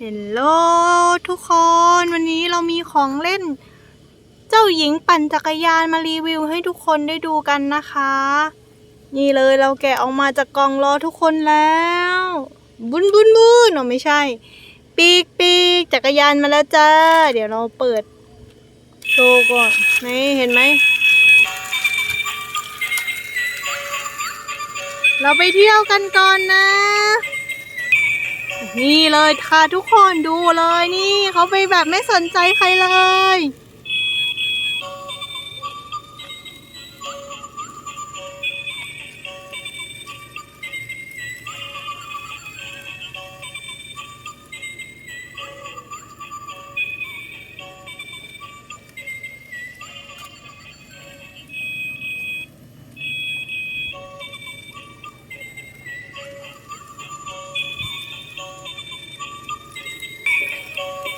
เฮลโลทุกคนวันนี้เรามีของเล่น เจ้าหญิงปั่นจักรยานมารีวิวให้ทุกคนได้ดูกันนะคะ นี่เลยเราแกะออกมาจากกล่องรอทุกคนแล้ว บุนบุนบุนอ๋อไม่ใช่ ปีกปีกจักรยานมาแล้วจ้า เดี๋ยวเราเปิดโชว์ก่อนนี่เห็นไหม เราไปเที่ยวกันก่อนนะ นี่เลยค่ะทุกคนดูเลยนี่เขาไปแบบไม่สนใจใครเลย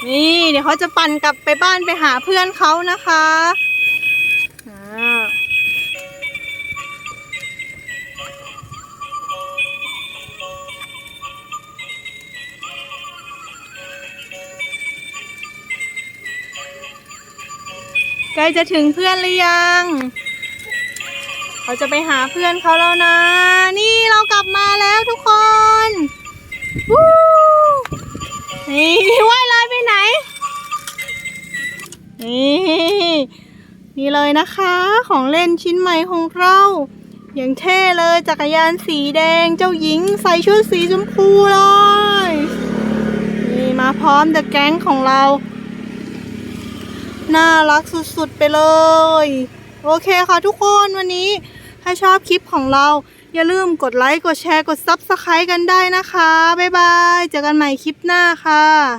นี่เดี๋ยวเขาจะปั่นกลับไปบ้านไปหาเพื่อนเขานะคะอ่าใกล้จะถึงเพื่อนหรือยัง เขาจะไปหาเพื่อนเขาแล้วนะ นี่เรากลับมาแล้วทุกคน นี่ นี่เลยนะคะ ของเล่นชิ้นใหม่ของเรา อย่างเท่เลยจักรยานสีแดงเจ้าหญิงใส่ชุดสีชมพูเลย นี่มาพร้อมเดอะแก๊งของเรา น่ารักสุดๆไปเลย โอเคค่ะทุกคนวันนี้ ถ้าชอบคลิปของเราอย่าลืมกดไลค์ กดแชร์ กด Subscribe กันได้นะคะ บ๊ายบาย เจอกันใหม่คลิปหน้าค่ะ